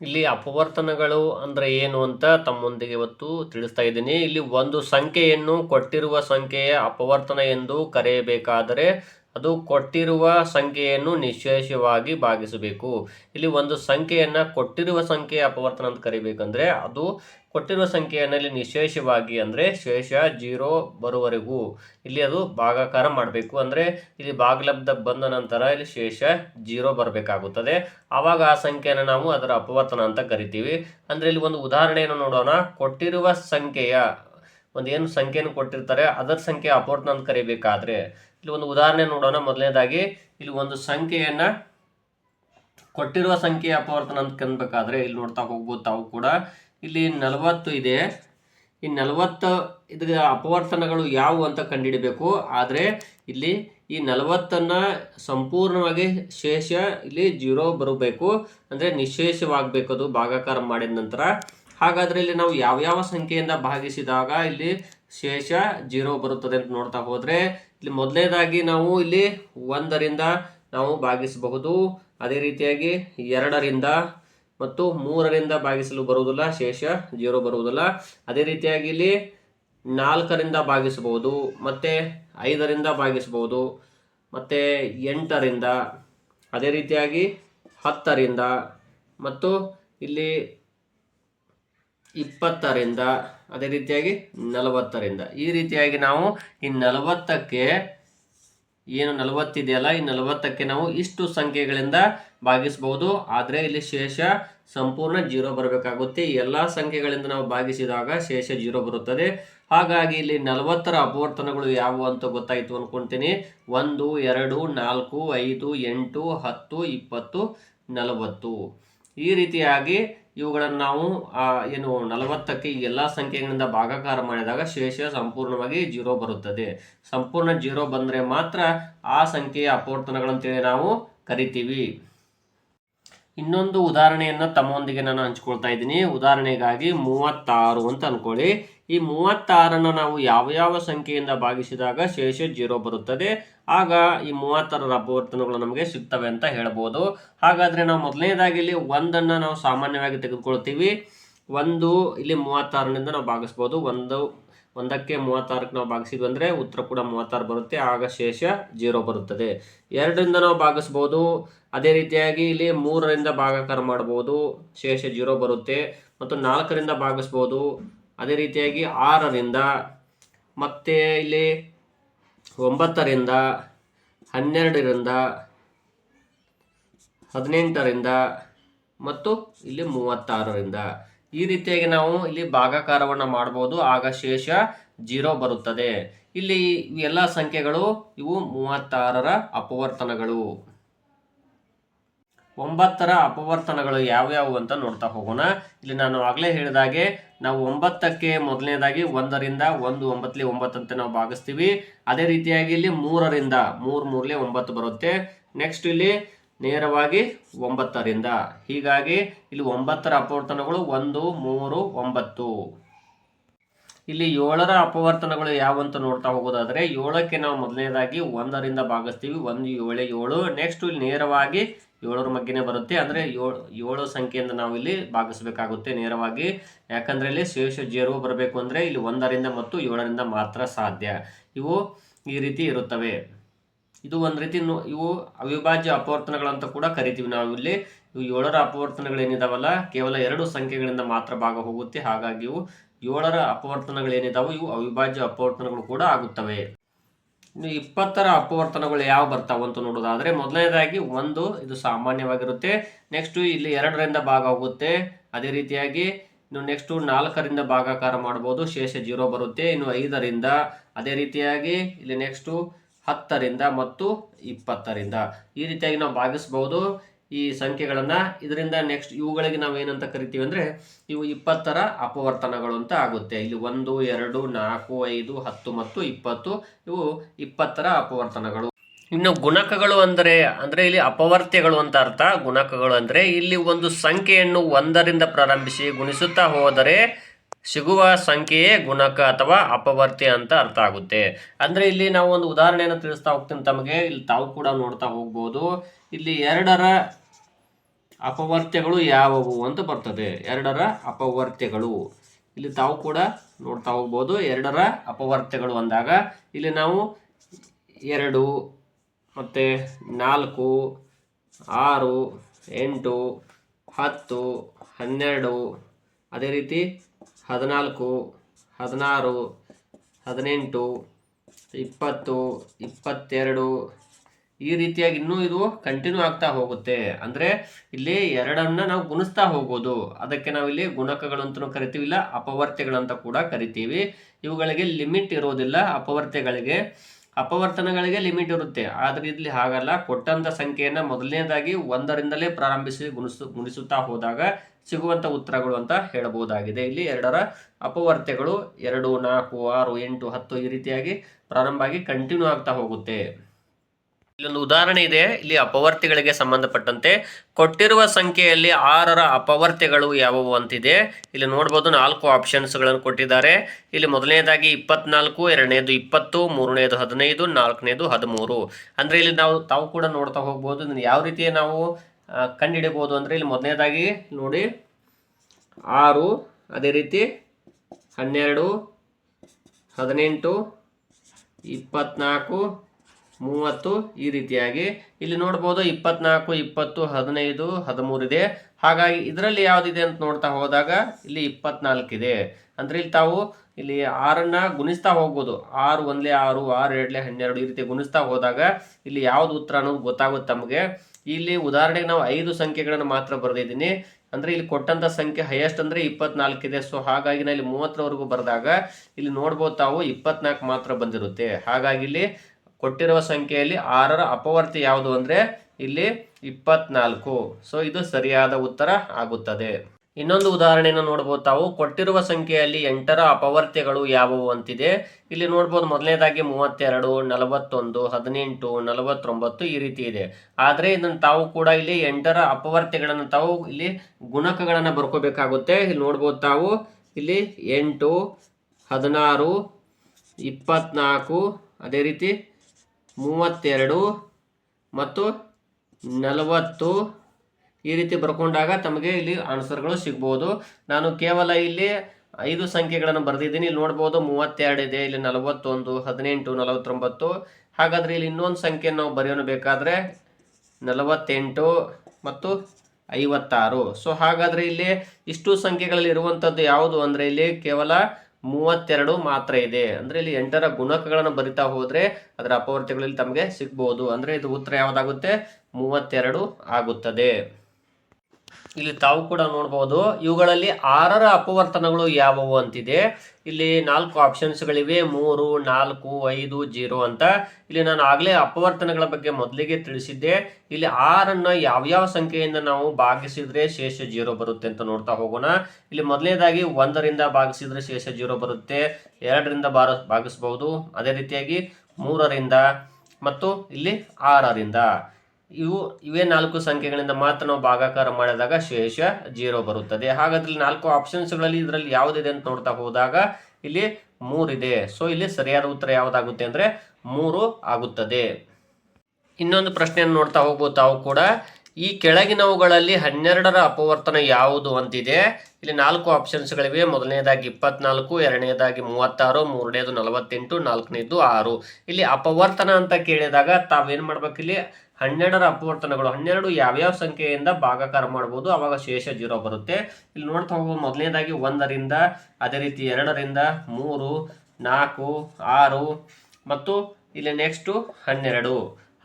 ಇಲ್ಲಿ ಅಪವರ್ತನಗಳು ಅಂದ್ರೆ ಏನು ಅಂತ ತಮ್ಮೊಂದಿಗೆ ಇವತ್ತು ತಿಳಿಸ್ತಾ ಇದ್ದೀನಿ. ಇಲ್ಲಿ ಒಂದು ಸಂಖ್ಯೆಯನ್ನು ಕೊಟ್ಟಿರುವ ಸಂಖ್ಯೆಯ ಅಪವರ್ತನ ಎಂದು ಕರೆಯಬೇಕಾದರೆ ಅದು ಕೊಟ್ಟಿರುವ ಸಂಖ್ಯೆಯನ್ನು ನಿಶೇಷವಾಗಿ ಭಾಗಿಸಬೇಕು. ಇಲ್ಲಿ ಒಂದು ಸಂಖ್ಯೆಯನ್ನು ಕೊಟ್ಟಿರುವ ಸಂಖ್ಯೆಯ ಅಪವರ್ತನ ಅಂತ ಕರಿಬೇಕಂದ್ರೆ ಅದು ಕೊಟ್ಟಿರುವ ಸಂಖ್ಯೆಯನ್ನು ಇಲ್ಲಿ ನಿಶೇಷವಾಗಿ ಅಂದ್ರೆ ಶೇಷ ಜೀರೋ ಬರುವವರೆಗೂ ಇಲ್ಲಿ ಅದು ಭಾಗಾಕಾರ ಮಾಡಬೇಕು ಅಂದ್ರೆ ಇಲ್ಲಿ ಭಾಗಲಬ್ಧ ಬಂದ ನಂತರ ಇಲ್ಲಿ ಶೇಷ ಜೀರೋ ಬರಬೇಕಾಗುತ್ತದೆ. ಆವಾಗ ಆ ಸಂಖ್ಯೆಯನ್ನು ನಾವು ಅದರ ಅಪವರ್ತನ ಅಂತ ಕರಿತೀವಿ. ಅಂದ್ರೆ ಇಲ್ಲಿ ಒಂದು ಉದಾಹರಣೆಯನ್ನು ನೋಡೋಣ. ಕೊಟ್ಟಿರುವ ಸಂಖ್ಯೆಯ, ಒಂದು ಏನು ಸಂಖ್ಯೆಯನ್ನು ಕೊಟ್ಟಿರ್ತಾರೆ, ಅದರ ಸಂಖ್ಯೆ ಅಪವರ್ತನ ಅಂತ ಕರಿಬೇಕಾದ್ರೆ ಇಲ್ಲಿ ಒಂದು ಉದಾಹರಣೆ ನೋಡೋಣ. ಮೊದಲನೇದಾಗಿ ಇಲ್ಲಿ ಒಂದು ಸಂಖ್ಯೆಯನ್ನ ಕೊಟ್ಟಿರುವ ಸಂಖ್ಯೆಯ ಅಪವರ್ತನ ಅಂತ ಕನ್ಬೇಕಾದ್ರೆ ಇಲ್ಲಿ ನೋಡ್ತಾ ಹೋಗ್ಬೋದು ತಾವು ಕೂಡ. ಇಲ್ಲಿ ನಲವತ್ತು ಇದೆ. ಈ ನಲವತ್ತು ಇದರ ಅಪವರ್ತನಗಳು ಯಾವುವು ಅಂತ ಕಂಡುಹಿಡಬೇಕು. ಆದರೆ ಇಲ್ಲಿ ಈ ನಲವತ್ತನ್ನ ಸಂಪೂರ್ಣವಾಗಿ ಶೇಷ ಇಲ್ಲಿ ಜೀರೋ ಬರಬೇಕು. ಅಂದರೆ ನಿಶೇಷವಾಗಬೇಕು ಅದು ಭಾಗಾಕಾರ ಮಾಡಿದ ನಂತರ. ಹಾಗಾದ್ರೆ ಇಲ್ಲಿ ನಾವು ಯಾವ್ಯಾವ ಸಂಖ್ಯೆಯಿಂದ ಭಾಗಿಸಿದಾಗ ಇಲ್ಲಿ ಶೇಷ ಜೀರೋ ಬರುತ್ತದೆ ಅಂತ ನೋಡ್ತಾ ಹೋದ್ರೆ ಇಲ್ಲಿ ಮೊದಲನೇದಾಗಿ ನಾವು ಇಲ್ಲಿ ಒಂದರಿಂದ ನಾವು ಭಾಗಿಸಬಹುದು. ಅದೇ ರೀತಿಯಾಗಿ ಎರಡರಿಂದ ಮತ್ತು ಮೂರರಿಂದ ಭಾಗಿಸಲು ಬರುವುದಿಲ್ಲ, ಶೇಷ ಜೀರೋ ಬರುವುದಿಲ್ಲ. ಅದೇ ರೀತಿಯಾಗಿ ಇಲ್ಲಿ ನಾಲ್ಕರಿಂದ ಭಾಗಿಸಬಹುದು, ಮತ್ತೆ ಐದರಿಂದ ಭಾಗಿಸಬಹುದು, ಮತ್ತೆ ಎಂಟರಿಂದ, ಅದೇ ರೀತಿಯಾಗಿ ಹತ್ತರಿಂದ, ಮತ್ತು ಇಲ್ಲಿ ಇಪ್ಪತ್ತರಿಂದ, ಅದೇ ರೀತಿಯಾಗಿ ನಲವತ್ತರಿಂದ. ಈ ರೀತಿಯಾಗಿ ನಾವು ಈ ನಲವತ್ತಕ್ಕೆ ಏನು ನಲವತ್ತಿದೆಯಲ್ಲ, ಈ ನಲವತ್ತಕ್ಕೆ ನಾವು ಇಷ್ಟು ಸಂಖ್ಯೆಗಳಿಂದ ಭಾಗಿಸಬಹುದು ಆದರೆ ಇಲ್ಲಿ ಶೇಷ ಸಂಪೂರ್ಣ ಜೀರೋ ಬರಬೇಕಾಗುತ್ತೆ. ಎಲ್ಲ ಸಂಖ್ಯೆಗಳಿಂದ ನಾವು ಭಾಗಿಸಿದಾಗ ಶೇಷ ಜೀರೋ ಬರುತ್ತದೆ. ಹಾಗಾಗಿ ಇಲ್ಲಿ ನಲವತ್ತರ ಅಪವರ್ತನಗಳು ಯಾವುವು ಅಂತ ಗೊತ್ತಾಯಿತು ಅಂದ್ಕೊಳ್ತೀನಿ ಒಂದು, ಎರಡು, ನಾಲ್ಕು, ಐದು, ಎಂಟು, ಹತ್ತು, ಇಪ್ಪತ್ತು, ನಲವತ್ತು. ಈ ರೀತಿಯಾಗಿ ಇವುಗಳನ್ನು ನಾವು ಏನು ನಲವತ್ತಕ್ಕೆ ಈ ಎಲ್ಲ ಸಂಖ್ಯೆಗಳಿಂದ ಭಾಗಾಕಾರ ಮಾಡಿದಾಗ ಶೇಷ ಸಂಪೂರ್ಣವಾಗಿ ಜೀರೋ ಬರುತ್ತದೆ. ಸಂಪೂರ್ಣ ಜೀರೋ ಬಂದರೆ ಮಾತ್ರ ಆ ಸಂಖ್ಯೆಯ ಅಪವರ್ತನಗಳಂತೇಳಿ ನಾವು ಕರಿತೀವಿ. ಇನ್ನೊಂದು ಉದಾಹರಣೆಯನ್ನು ತಮ್ಮೊಂದಿಗೆ ನಾನು ಹಂಚ್ಕೊಳ್ತಾ ಇದ್ದೀನಿ. ಉದಾಹರಣೆಗಾಗಿ ಮೂವತ್ತಾರು ಅಂತ ಅಂದ್ಕೊಳ್ಳಿ ಈ ಮೂವತ್ತಾರನ್ನು ನಾವು ಯಾವ ಯಾವ ಸಂಖ್ಯೆಯಿಂದ ಭಾಗಿಸಿದಾಗ ಶೇಷ ಜೀರೋ ಬರುತ್ತದೆ? ಆಗ ಈ ಮೂವತ್ತಾರರ ಅಪವರ್ತನಗಳು ನಮಗೆ ಸಿಗ್ತವೆ ಅಂತ ಹೇಳ್ಬೋದು. ಹಾಗಾದ್ರೆ ನಾವು ಮೊದಲನೇದಾಗಿ ಇಲ್ಲಿ ಒಂದನ್ನು ನಾವು ಸಾಮಾನ್ಯವಾಗಿ ತೆಗೆದುಕೊಳ್ತೀವಿ. ಒಂದು ಇಲ್ಲಿ ಮೂವತ್ತಾರರಿಂದ ನಾವು ಭಾಗಿಸ್ಬೋದು. ಒಂದು, ಒಂದಕ್ಕೆ ಮೂವತ್ತಾರಕ್ಕೆ ನಾವು ಭಾಗಿಸಿದ್ವಿ ಅಂದರೆ ಉತ್ತರ ಕೂಡ ಮೂವತ್ತಾರು ಬರುತ್ತೆ. ಆಗ ಶೇಷ ಜೀರೋ ಬರುತ್ತದೆ. ಎರಡರಿಂದ ನಾವು ಭಾಗಿಸ್ಬೋದು. ಅದೇ ರೀತಿಯಾಗಿ ಇಲ್ಲಿ ಮೂರರಿಂದ ಭಾಗಾಕಾರ ಮಾಡ್ಬೋದು. ಶೇಷ ಜೀರೋ ಬರುತ್ತೆ. ಮತ್ತು ನಾಲ್ಕರಿಂದ ಭಾಗಿಸ್ಬೋದು. ಅದೇ ರೀತಿಯಾಗಿ ಆರರಿಂದ. ಮತ್ತೆ ಇಲ್ಲಿ ಒಂಬತ್ತರಿಂದ ಹನ್ನೆರಡರಿಂದ ಹದಿನೆಂಟರಿಂದ ಮತ್ತು ಇಲ್ಲಿ ಮೂವತ್ತಾರರಿಂದ. ಈ ರೀತಿಯಾಗಿ ನಾವು ಇಲ್ಲಿ ಭಾಗಾಕಾರವನ್ನು ಮಾಡ್ಬೋದು. ಆಗ ಶೇಷ ಜೀರೋ ಬರುತ್ತದೆ. ಇಲ್ಲಿ ಎಲ್ಲ ಸಂಖ್ಯೆಗಳು ಇವು ಮೂವತ್ತಾರರ ಅಪವರ್ತನಗಳು. ಒಂಬತ್ತರ ಅಪವರ್ತನಗಳು ಯಾವ್ಯಾವು ಅಂತ ನೋಡ್ತಾ ಹೋಗೋಣ. ಇಲ್ಲಿ ನಾನು ಆಗಲೇ ಹೇಳಿದಾಗೆ ನಾವು ಒಂಬತ್ತಕ್ಕೆ ಮೊದಲನೇದಾಗಿ ಒಂದರಿಂದ ಒಂದು, ಒಂಬತ್ತಲೆ ಒಂಬತ್ತು ಅಂತ ನಾವು ಭಾಗಿಸ್ತೀವಿ. ಅದೇ ರೀತಿಯಾಗಿ ಇಲ್ಲಿ ಮೂರರಿಂದ, ಮೂರು, ಮೂರ್ಲೆ ಒಂಬತ್ತು ಬರುತ್ತೆ. ನೆಕ್ಸ್ಟ್ ಇಲ್ಲಿ ನೇರವಾಗಿ ಒಂಬತ್ತರಿಂದ. ಹೀಗಾಗಿ ಇಲ್ಲಿ ಒಂಬತ್ತರ ಅಪವರ್ತನಗಳು ಒಂದು, ಮೂರು, ಒಂಬತ್ತು. ಇಲ್ಲಿ ಏಳರ ಅಪವರ್ತನಗಳು ಯಾವಂತ ನೋಡ್ತಾ ಹೋಗೋದಾದ್ರೆ ಏಳಕ್ಕೆ ನಾವು ಮೊದಲನೇದಾಗಿ ಒಂದರಿಂದ ಭಾಗಿಸ್ತೀವಿ. ಒಂದು, ಏಳೆ, ಏಳು. ನೆಕ್ಸ್ಟ್ ಇಲ್ಲಿ ನೇರವಾಗಿ ಏಳರ ಮಗ್ಗಿನೇ ಬರುತ್ತೆ. ಅಂದರೆ ಏಳು ಏಳು ಸಂಖ್ಯೆಯಿಂದ ನಾವು ಇಲ್ಲಿ ಭಾಗಿಸಬೇಕಾಗುತ್ತೆ ನೇರವಾಗಿ. ಯಾಕಂದರೆ ಇಲ್ಲಿ ಶೇಷ ಜೇರು ಬರಬೇಕು ಅಂದರೆ ಇಲ್ಲಿ ಒಂದರಿಂದ ಮತ್ತು ಏಳರಿಂದ ಮಾತ್ರ ಸಾಧ್ಯ. ಇವು ಈ ರೀತಿ ಇರುತ್ತವೆ. ಇದು ಒಂದು ರೀತಿ ಇವು ಅವಿಭಾಜ್ಯ ಅಪವರ್ತನಗಳಂತ ಕೂಡ ಕರಿತೀವಿ ನಾವು ಇಲ್ಲಿ. ಇವು ಏಳರ ಅಪವರ್ತನಗಳು ಏನಿದಾವಲ್ಲ ಕೇವಲ ಎರಡು ಸಂಖ್ಯೆಗಳಿಂದ ಮಾತ್ರ ಭಾಗ ಹೋಗುತ್ತೆ. ಹಾಗಾಗಿ ಇವು ಏಳರ ಅಪವರ್ತನಗಳು ಏನಿದಾವೆ ಇವು ಅವಿಭಾಜ್ಯ ಅಪವರ್ತನಗಳು ಕೂಡ ಆಗುತ್ತವೆ. ಇನ್ನು ಇಪ್ಪತ್ತರ ಅಪವರ್ತನಗಳು ಯಾವ ಬರ್ತಾವ ಅಂತ ನೋಡೋದಾದ್ರೆ ಮೊದಲನೇದಾಗಿ ಒಂದು, ಇದು ಸಾಮಾನ್ಯವಾಗಿರುತ್ತೆ. ನೆಕ್ಸ್ಟ್ ಇಲ್ಲಿ ಎರಡರಿಂದ ಭಾಗ ಹೋಗುತ್ತೆ ಅದೇ ರೀತಿಯಾಗಿ ಇನ್ನು ನೆಕ್ಸ್ಟ್ ನಾಲ್ಕರಿಂದ ಭಾಗಾಕಾರ ಮಾಡ್ಬೋದು. ಶೇಷ ಜೀರೋ ಬರುತ್ತೆ. ಇನ್ನು ಐದರಿಂದ. ಅದೇ ರೀತಿಯಾಗಿ ಇಲ್ಲಿ ನೆಕ್ಸ್ಟ್ ಹತ್ತರಿಂದ ಮತ್ತು ಇಪ್ಪತ್ತರಿಂದ. ಈ ರೀತಿಯಾಗಿ ನಾವು ಭಾಗಿಸ್ಬೋದು. ಈ ಸಂಖ್ಯೆಗಳನ್ನು ಇದರಿಂದ ನೆಕ್ಸ್ಟ್ ಇವುಗಳಿಗೆ ನಾವು ಏನಂತ ಕರಿತೀವಿ ಅಂದ್ರೆ ಇವು ಇಪ್ಪತ್ತರ ಅಪವರ್ತನಗಳು ಅಂತ ಆಗುತ್ತೆ. ಇಲ್ಲಿ ಒಂದು, ಎರಡು, ನಾಲ್ಕು, ಐದು, ಹತ್ತು ಮತ್ತು ಇಪ್ಪತ್ತು ಇವು ಇಪ್ಪತ್ತರ ಅಪವರ್ತನಗಳು. ಇನ್ನು ಗುಣಕಗಳು ಅಂದರೆ, ಅಂದ್ರೆ ಇಲ್ಲಿ ಅಪವರ್ತ್ಯಗಳು ಅಂತ ಅರ್ಥ. ಗುಣಕಗಳು ಅಂದ್ರೆ ಇಲ್ಲಿ ಒಂದು ಸಂಖ್ಯೆಯನ್ನು ಒಂದರಿಂದ ಪ್ರಾರಂಭಿಸಿ ಗುಣಿಸುತ್ತಾ ಹೋದರೆ ಸಿಗುವ ಸಂಖ್ಯೆಯೇ ಗುಣಕ ಅಥವಾ ಅಪವರ್ತಿ ಅಂತ ಅರ್ಥ ಆಗುತ್ತೆ. ಅಂದ್ರೆ ಇಲ್ಲಿ ನಾವು ಒಂದು ಉದಾಹರಣೆಯನ್ನು ತಿಳಿಸ್ತಾ ಹೋಗ್ತೀನಿ ತಮಗೆ. ಇಲ್ಲಿ ತಾವು ಕೂಡ ನೋಡ್ತಾ ಹೋಗ್ಬೋದು. ಇಲ್ಲಿ ಎರಡರ ಅಪವರ್ತ್ಯಗಳು ಯಾವುವು ಅಂತ ಬರ್ತದೆ. ಎರಡರ ಅಪವರ್ತ್ಯಗಳು. ಇಲ್ಲಿ ತಾವು ಕೂಡ ನೋಡ್ತಾ ಹೋಗ್ಬೋದು. ಎರಡರ ಅಪವರ್ತ್ಯಗಳು ಅಂದಾಗ ಇಲ್ಲಿ ನಾವು ಎರಡು ಮತ್ತು ನಾಲ್ಕು, ಆರು, ಎಂಟು, ಹತ್ತು, ಹನ್ನೆರಡು ಅದೇ ರೀತಿ ಹದಿನಾಲ್ಕು, ಹದಿನಾರು, ಹದಿನೆಂಟು, ಇಪ್ಪತ್ತು, ಇಪ್ಪತ್ತೆರಡು ಈ ರೀತಿಯಾಗಿ ಇನ್ನೂ ಇದು ಕಂಟಿನ್ಯೂ ಆಗ್ತಾ ಹೋಗುತ್ತೆ. ಅಂದರೆ ಇಲ್ಲಿ ಎರಡನ್ನ ನಾವು ಗುಣಿಸ್ತಾ ಹೋಗೋದು. ಅದಕ್ಕೆ ನಾವು ಇಲ್ಲಿ ಗುಣಕಗಳು ಅಂತಲೂ ಕರಿತೀವಿ, ಇಲ್ಲ ಅಪವರ್ತ್ಯಗಳಂತ ಕೂಡ ಕರಿತೀವಿ. ಇವುಗಳಿಗೆ ಲಿಮಿಟ್ ಇರೋದಿಲ್ಲ ಅಪವರ್ತ್ಯಗಳಿಗೆ ಅಪವರ್ತನಗಳಿಗೆ ಲಿಮಿಟ್ ಇರುತ್ತೆ. ಆದರೆ ಇಲ್ಲಿ ಹಾಗಲ್ಲ. ಕೊಟ್ಟಂತ ಸಂಖ್ಯೆಯನ್ನು ಮೊದಲನೇದಾಗಿ ಒಂದರಿಂದಲೇ ಪ್ರಾರಂಭಿಸಿ ಗುಣಿಸು, ಗುಣಿಸುತ್ತಾ ಹೋದಾಗ ಸಿಗುವಂತ ಉತ್ತರಗಳು ಅಂತ ಹೇಳಬಹುದಾಗಿದೆ. ಇಲ್ಲಿ ಎರಡರ ಅಪವರ್ತೆಗಳು ಎರಡು, ನಾಲ್ಕು, ಆರು, ಎಂಟು, ಹತ್ತು ಈ ರೀತಿಯಾಗಿ ಪ್ರಾರಂಭ ಆಗಿ ಕಂಟಿನ್ಯೂ ಆಗ್ತಾ ಹೋಗುತ್ತೆ. ಇಲ್ಲೊಂದು ಉದಾಹರಣೆ ಇದೆ. ಇಲ್ಲಿ ಅಪವರ್ತಿಗಳಿಗೆ ಸಂಬಂಧಪಟ್ಟಂತೆ ಕೊಟ್ಟಿರುವ ಸಂಖ್ಯೆಯಲ್ಲಿ ಆರರ ಅಪವರ್ತಿಗಳು ಯಾವುವು ಅಂತಿದೆ. ಇಲ್ಲಿ ನೋಡ್ಬೋದು ನಾಲ್ಕು ಆಪ್ಷನ್ಸ್ಗಳನ್ನು ಕೊಟ್ಟಿದ್ದಾರೆ. ಇಲ್ಲಿ ಮೊದಲನೇದಾಗಿ ಇಪ್ಪತ್ನಾಲ್ಕು, ಎರಡನೇದು ಇಪ್ಪತ್ತು, ಮೂರನೇದು ಹದಿನೈದು, ನಾಲ್ಕನೇದು ಹದಿಮೂರು. ಅಂದರೆ ಇಲ್ಲಿ ನಾವು, ತಾವು ಕೂಡ ನೋಡ್ತಾ ಹೋಗ್ಬೋದು. ಯಾವ ರೀತಿ ನಾವು ಕಂಡುಹಿಡಬಹುದು ಅಂದರೆ ಇಲ್ಲಿ ಮೊದಲನೇದಾಗಿ ನೋಡಿ. ಆರು, ಅದೇ ರೀತಿ ಹನ್ನೆರಡು, ಹದಿನೆಂಟು, ಇಪ್ಪತ್ನಾಲ್ಕು ಮೂವತ್ತು ಈ ರೀತಿಯಾಗಿ. ಇಲ್ಲಿ ನೋಡ್ಬೋದು ಇಪ್ಪತ್ನಾಲ್ಕು, ಇಪ್ಪತ್ತು, ಹದಿನೈದು, ಹದಿಮೂರು ಇದೆ. ಹಾಗಾಗಿ ಇದರಲ್ಲಿ ಯಾವುದಿದೆ ಅಂತ ನೋಡ್ತಾ ಹೋದಾಗ ಇಲ್ಲಿ ಇಪ್ಪತ್ನಾಲ್ಕಿದೆ ಅಂದರೆ ಇಲ್ಲಿ ತಾವು ಇಲ್ಲಿ ಆರನ್ನ ಗುಣಿಸ್ತಾ ಹೋಗ್ಬೋದು. ಆರು ಒಂದ್ಲೆ ಆರು ಆರು ಎರಡ್ಲೆ ಹನ್ನೆರಡು ಈ ರೀತಿ ಗುಣಿಸ್ತಾ ಹೋದಾಗ ಇಲ್ಲಿ ಯಾವುದು ಉತ್ತರ ಅನ್ನೋದು ಗೊತ್ತಾಗುತ್ತೆ ತಮಗೆ ಇಲ್ಲಿ ಉದಾಹರಣೆಗೆ ನಾವು ಐದು ಸಂಖ್ಯೆಗಳನ್ನು ಮಾತ್ರ ಬರೆದಿದ್ದೀನಿ. ಅಂದರೆ ಇಲ್ಲಿ ಕೊಟ್ಟಂಥ ಸಂಖ್ಯೆ ಹೈಯೆಸ್ಟ್ ಅಂದ್ರೆ ಇಪ್ಪತ್ನಾಲ್ಕಿದೆ ಸೊ ಹಾಗಾಗಿ ನಾ ಇಲ್ಲಿ ಮೂವತ್ತರವರೆಗೂ ಬರೆದಾಗ ಇಲ್ಲಿ ನೋಡ್ಬೋದು ತಾವು ಇಪ್ಪತ್ನಾಲ್ಕು ಮಾತ್ರ ಬಂದಿರುತ್ತೆ. ಹಾಗಾಗಿ ಇಲ್ಲಿ ಕೊಟ್ಟಿರುವ ಸಂಖ್ಯೆಯಲ್ಲಿ ಆರರ ಅಪವರ್ತಿ ಯಾವುದು ಅಂದರೆ ಇಲ್ಲಿ ಇಪ್ಪತ್ನಾಲ್ಕು. ಸೊ ಇದು ಸರಿಯಾದ ಉತ್ತರ ಆಗುತ್ತದೆ. ಇನ್ನೊಂದು ಉದಾಹರಣೆಯನ್ನು ನೋಡ್ಬೋದು. ತಾವು ಕೊಟ್ಟಿರುವ ಸಂಖ್ಯೆಯಲ್ಲಿ ಎಂಟರ ಅಪವರ್ತ್ಯಗಳು ಯಾವುವು ಅಂತಿದೆ. ಇಲ್ಲಿ ನೋಡ್ಬೋದು ಮೊದಲನೇದಾಗಿ ಮೂವತ್ತೆರಡು, ನಲವತ್ತೊಂದು, ಹದಿನೆಂಟು, ನಲವತ್ತೊಂಬತ್ತು ಈ ರೀತಿ ಇದೆ. ಆದರೆ ಇದನ್ನು ತಾವು ಕೂಡ ಇಲ್ಲಿ ಎಂಟರ ಅಪವರ್ತ್ಯಗಳನ್ನು ತಾವು ಇಲ್ಲಿ ಗುಣಕಗಳನ್ನು ಬರ್ಕೋಬೇಕಾಗುತ್ತೆ. ಇಲ್ಲಿ ನೋಡ್ಬೋದು ತಾವು ಇಲ್ಲಿ ಎಂಟು, ಹದಿನಾರು, ಇಪ್ಪತ್ನಾಲ್ಕು, ಅದೇ ರೀತಿ ಮೂವತ್ತೆರಡು ಮತ್ತು ನಲವತ್ತು ಈ ರೀತಿ ಬರ್ಕೊಂಡಾಗ ತಮಗೆ ಇಲ್ಲಿ ಆನ್ಸರ್ಗಳು ಸಿಗ್ಬೋದು. ನಾನು ಕೇವಲ ಇಲ್ಲಿ ಐದು ಸಂಖ್ಯೆಗಳನ್ನು ಬರೆದಿದ್ದೀನಿ. ಇಲ್ಲಿ ನೋಡ್ಬೋದು ಮೂವತ್ತೆರಡು ಇದೆ. ಇಲ್ಲಿ ನಲವತ್ತೊಂದು, ಹದಿನೆಂಟು, ನಲವತ್ತೊಂಬತ್ತು. ಹಾಗಾದರೆ ಇಲ್ಲಿ ಇನ್ನೊಂದು ಸಂಖ್ಯೆ ನಾವು ಬರೆಯೋಣ ಬೇಕಾದರೆ ನಲವತ್ತೆಂಟು ಮತ್ತು ಐವತ್ತಾರು. ಸೊ ಹಾಗಾದರೆ ಇಲ್ಲಿ ಇಷ್ಟು ಸಂಖ್ಯೆಗಳಲ್ಲಿ ಇರುವಂಥದ್ದು ಯಾವುದು? ಅಂದರೆ ಇಲ್ಲಿ ಕೇವಲ ಮೂವತ್ತೆರಡು ಮಾತ್ರ ಇದೆ. ಅಂದರೆ ಇಲ್ಲಿ ಎಂಟರ ಗುಣಕಗಳನ್ನು ಬರಿತಾ ಹೋದರೆ ಅದರ ಅಪವರ್ತಿಗಳಲ್ಲಿ ತಮಗೆ ಸಿಗ್ಬೋದು. ಅಂದರೆ ಇದು ಉತ್ತರ ಯಾವುದಾಗುತ್ತೆ? ಮೂವತ್ತೆರಡು ಆಗುತ್ತದೆ. ಇಲ್ಲಿ ತಾವು ಕೂಡ ನೋಡ್ಬೋದು, ಇವುಗಳಲ್ಲಿ ಆರರ ಅಪವರ್ತನಗಳು ಯಾವುವು ಅಂತಿದೆ. ಇಲ್ಲಿ ನಾಲ್ಕು ಆಪ್ಷನ್ಸ್ಗಳಿವೆ ಮೂರು, ನಾಲ್ಕು, ಐದು, ಜೀರೋ ಅಂತ. ಇಲ್ಲಿ ನಾನು ಆಗಲೇ ಅಪವರ್ತನಗಳ ಬಗ್ಗೆ ಮೊದಲಿಗೆ ತಿಳಿಸಿದ್ದೆ. ಇಲ್ಲಿ ಆರನ್ನು ಯಾವ್ಯಾವ ಸಂಖ್ಯೆಯಿಂದ ನಾವು ಭಾಗಿಸಿದ್ರೆ ಶೇಷ ಜೀರೋ ಬರುತ್ತೆ ಅಂತ ನೋಡ್ತಾ ಹೋಗೋಣ. ಇಲ್ಲಿ ಮೊದಲನೇದಾಗಿ ಒಂದರಿಂದ ಭಾಗಿಸಿದ್ರೆ ಶೇಷ ಜೀರೋ ಬರುತ್ತೆ. ಎರಡರಿಂದ ಭಾಗಿಸಬಹುದು ಅದೇ ರೀತಿಯಾಗಿ ಮೂರರಿಂದ ಮತ್ತು ಇಲ್ಲಿ ಆರರಿಂದ. ಇವು ಇವೇ ನಾಲ್ಕು ಸಂಖ್ಯೆಗಳಿಂದ ಮಾತ್ರ ನಾವು ಭಾಗಾಕಾರ ಮಾಡಿದಾಗ ಶೇಷ ಜೀರೋ ಬರುತ್ತದೆ. ಹಾಗಾದ್ರೆ ನಾಲ್ಕು ಆಪ್ಷನ್ಸ್ಗಳಲ್ಲಿ ಇದರಲ್ಲಿ ಯಾವುದಿದೆ ಅಂತ ನೋಡ್ತಾ ಹೋದಾಗ ಇಲ್ಲಿ ಮೂರಿದೆ. ಸೊ ಇಲ್ಲಿ ಸರಿಯಾದ ಉತ್ತರ ಯಾವುದಾಗುತ್ತೆ ಅಂದರೆ ಮೂರು ಆಗುತ್ತದೆ. ಇನ್ನೊಂದು ಪ್ರಶ್ನೆಯನ್ನು ನೋಡ್ತಾ ಹೋಗ್ಬೋದು ತಾವು ಕೂಡ. ಈ ಕೆಳಗಿನವುಗಳಲ್ಲಿ ಹನ್ನೆರಡರ ಅಪವರ್ತನ ಯಾವುದು ಅಂತಿದೆ? ಇಲ್ಲಿ ನಾಲ್ಕು ಆಪ್ಷನ್ಸ್ಗಳಿವೆ ಮೊದಲನೇದಾಗಿ ಇಪ್ಪತ್ನಾಲ್ಕು, ಎರಡನೇದಾಗಿ ಮೂವತ್ತಾರು, ಮೂರನೇದು ನಲವತ್ತೆಂಟು, ನಾಲ್ಕನೇದು ಆರು. ಇಲ್ಲಿ ಅಪವರ್ತನ ಅಂತ ಕೇಳಿದಾಗ ತಾವೇನು ಮಾಡ್ಬೇಕು ಇಲ್ಲಿ ಹನ್ನೆರಡರ ಅಪವರ್ತನಗಳು, ಹನ್ನೆರಡು ಯಾವ್ಯಾವ ಸಂಖ್ಯೆಯಿಂದ ಭಾಗಾಕಾರ ಮಾಡ್ಬೋದು, ಅವಾಗ ಶೇಷ ಜೀರೋ ಬರುತ್ತೆ. ಇಲ್ಲಿ ನೋಡ್ತಾ ಹೋಗುವ ಮೊದಲನೇದಾಗಿ ಒಂದರಿಂದ, ಅದೇ ರೀತಿ ಎರಡರಿಂದ ಮೂರು, ನಾಲ್ಕು, ಆರು, ಮತ್ತು ಇಲ್ಲಿ ನೆಕ್ಸ್ಟು ಹನ್ನೆರಡು.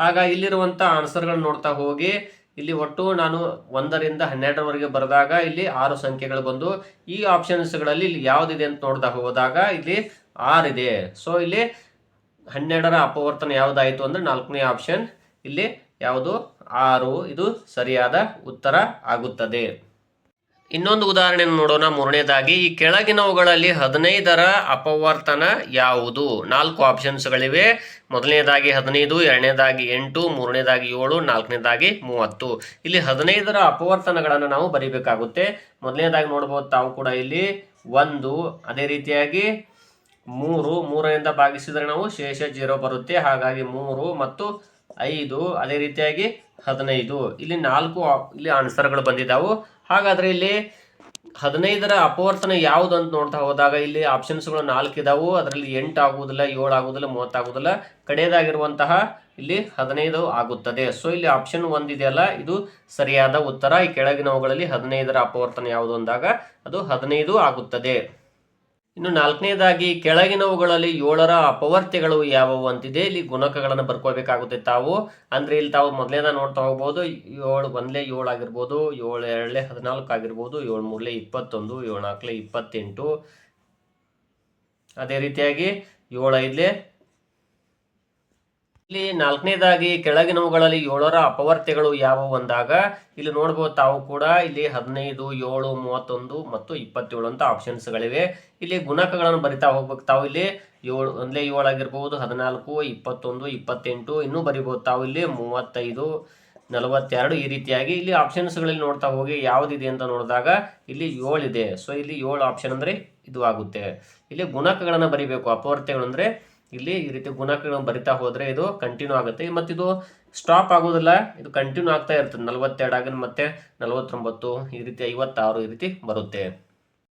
ಆಗ ಇಲ್ಲಿರುವಂಥ ಆನ್ಸರ್ಗಳನ್ನ ನೋಡ್ತಾ ಹೋಗಿ. ಇಲ್ಲಿ ಒಟ್ಟು ನಾನು ಒಂದರಿಂದ ಹನ್ನೆರಡರವರೆಗೆ ಬರೆದಾಗ ಇಲ್ಲಿ ಆರು ಸಂಖ್ಯೆಗಳು ಬಂದು, ಈ ಆಪ್ಷನ್ಸ್ಗಳಲ್ಲಿ ಇಲ್ಲಿ ಯಾವುದಿದೆ ಅಂತ ನೋಡ್ತಾ ಹೋದಾಗ ಇಲ್ಲಿ ಆರಿದೆ. ಸೊ ಇಲ್ಲಿ ಹನ್ನೆರಡರ ಅಪವರ್ತನ ಯಾವುದಾಯಿತು ಅಂದರೆ ನಾಲ್ಕನೇ ಆಪ್ಷನ್ ಇಲ್ಲಿ ಯಾವುದು? ಆರು. ಇದು ಸರಿಯಾದ ಉತ್ತರ ಆಗುತ್ತದೆ. ಇನ್ನೊಂದು ಉದಾಹರಣೆಯನ್ನು ನೋಡೋಣ. ಮೂರನೇದಾಗಿ, ಈ ಕೆಳಗಿನವುಗಳಲ್ಲಿ ಹದಿನೈದರ ಅಪವರ್ತನ ಯಾವುದು? ನಾಲ್ಕು ಆಪ್ಷನ್ಸ್ಗಳಿವೆ ಮೊದಲನೇದಾಗಿ ಹದಿನೈದು, ಎರಡನೇದಾಗಿ ಎಂಟು, ಮೂರನೇದಾಗಿ ಏಳು, ನಾಲ್ಕನೇದಾಗಿ ಮೂವತ್ತು. ಇಲ್ಲಿ ಹದಿನೈದರ ಅಪವರ್ತನಗಳನ್ನು ನಾವು ಬರೀಬೇಕಾಗುತ್ತೆ. ಮೊದಲನೇದಾಗಿ ನೋಡ್ಬೋದು ತಾವು ಕೂಡ ಇಲ್ಲಿ ಒಂದು, ಅದೇ ರೀತಿಯಾಗಿ ಮೂರು, ಮೂರರಿಂದ ಭಾಗಿಸಿದರೆ ನಾವು ಶೇಷ ಜೀರೋ ಬರುತ್ತೆ. ಹಾಗಾಗಿ ಮೂರು ಮತ್ತು ಐದು, ಅದೇ ರೀತಿಯಾಗಿ ಹದಿನೈದು. ಇಲ್ಲಿ ನಾಲ್ಕು ಇಲ್ಲಿ ಆನ್ಸರ್ಗಳು ಬಂದಿದ್ದಾವು. ಹಾಗಾದ್ರೆ ಇಲ್ಲಿ ಹದಿನೈದರ ಅಪವರ್ತನ ಯಾವುದು ಅಂತ ನೋಡ್ತಾ ಹೋದಾಗ ಇಲ್ಲಿ ಆಪ್ಷನ್ಸ್ಗಳು ನಾಲ್ಕು ಇದಾವು. ಅದರಲ್ಲಿ ಎಂಟು ಆಗುವುದಿಲ್ಲ, ಏಳು ಆಗುವುದಿಲ್ಲ ಮೂವತ್ತಾಗುವುದಿಲ್ಲ ಕಡೆಯದಾಗಿರುವಂತಹ ಇಲ್ಲಿ ಹದಿನೈದು ಆಗುತ್ತದೆ. ಸೊ ಇಲ್ಲಿ ಆಪ್ಷನ್ ಒಂದಿದೆಯಲ್ಲ ಇದು ಸರಿಯಾದ ಉತ್ತರ. ಈ ಕೆಳಗಿನವುಗಳಲ್ಲಿ ಹದಿನೈದರ ಅಪವರ್ತನ ಯಾವುದು ಅಂದಾಗ ಅದು ಹದಿನೈದು ಆಗುತ್ತದೆ. ಇನ್ನು ನಾಲ್ಕನೇದಾಗಿ, ಕೆಳಗಿನವುಗಳಲ್ಲಿ ಏಳರ ಅಪವರ್ತ್ಯಗಳು ಯಾವುವು ಅಂತಿದೆ. ಇಲ್ಲಿ ಗುಣಕಗಳನ್ನು ಬರ್ಕೋಬೇಕಾಗುತ್ತೆ ತಾವು, ಅಂದ್ರೆ ಇಲ್ಲಿ ತಾವು ಮೊದಲೇದ ನೋಡ್ತಾ ಹೋಗ್ಬೋದು. ಏಳು ಒಂದಲೇ ಏಳು ಆಗಿರ್ಬೋದು, ಏಳು ಎರಡಲೇ ಹದಿನಾಲ್ಕು ಆಗಿರ್ಬೋದು, ಏಳು ಮೂರಲೇ ಇಪ್ಪತ್ತೊಂದು, ಏಳು ನಾಲ್ಕಲೆ ಇಪ್ಪತ್ತೆಂಟು. ಅದೇ ರೀತಿಯಾಗಿ ಏಳು ಐದ್ಲೆ ಇಲ್ಲಿ ನಾಲ್ಕನೇದಾಗಿ ಕೆಳಗಿನವುಗಳಲ್ಲಿ ಏಳರ ಅಪವರ್ತ್ಯಗಳು ಯಾವುವು ಅಂದಾಗ, ಇಲ್ಲಿ ನೋಡ್ಬೋದು ತಾವು ಕೂಡ ಇಲ್ಲಿ ಹದಿನೈದು, ಏಳು, ಮೂವತ್ತೊಂದು ಮತ್ತು ಇಪ್ಪತ್ತೇಳು ಅಂತ ಆಪ್ಷನ್ಸ್ಗಳಿವೆ ಇಲ್ಲಿ ಗುಣಕಗಳನ್ನು ಬರಿತಾ ಹೋಗ್ಬೇಕು. ತಾವು ಇಲ್ಲಿ ಏಳು ಒಂದೇ ಏಳು ಆಗಿರ್ಬೋದು, ಹದಿನಾಲ್ಕು, ಇಪ್ಪತ್ತೊಂದು, ಇಪ್ಪತ್ತೆಂಟು, ಇನ್ನೂ ಬರಿಬೋದು. ತಾವು ಇಲ್ಲಿ ಮೂವತ್ತೈದು, ನಲವತ್ತೆರಡು ಈ ರೀತಿಯಾಗಿ ಇಲ್ಲಿ ಆಪ್ಷನ್ಸ್ಗಳಲ್ಲಿ ನೋಡ್ತಾ ಹೋಗಿ ಯಾವುದಿದೆ ಅಂತ ನೋಡಿದಾಗ ಇಲ್ಲಿ ಏಳಿದೆ. ಸೊ ಇಲ್ಲಿ ಏಳು ಆಪ್ಷನ್ ಅಂದರೆ ಇದು ಆಗುತ್ತೆ. ಇಲ್ಲಿ ಗುಣಕಗಳನ್ನು ಬರಿಬೇಕು. ಅಪವರ್ತ್ಯಗಳು ಅಂದರೆ ಇಲ್ಲಿ ಈ ರೀತಿ ಗುಣಕಗಳನ್ನು ಬರಿತಾ ಹೋದರೆ ಇದು ಕಂಟಿನ್ಯೂ ಆಗುತ್ತೆ. ಮತ್ತು ಇದು ಸ್ಟಾಪ್ ಆಗೋದಿಲ್ಲ. ಇದು ಕಂಟಿನ್ಯೂ ಆಗ್ತಾ ಇರ್ತದೆ ನಲವತ್ತೆರಡು ಆಗಿನ ಮತ್ತೆ ನಲವತ್ತೊಂಬತ್ತು, ಈ ರೀತಿ ಐವತ್ತಾರು ಈ ರೀತಿ ಬರುತ್ತೆ.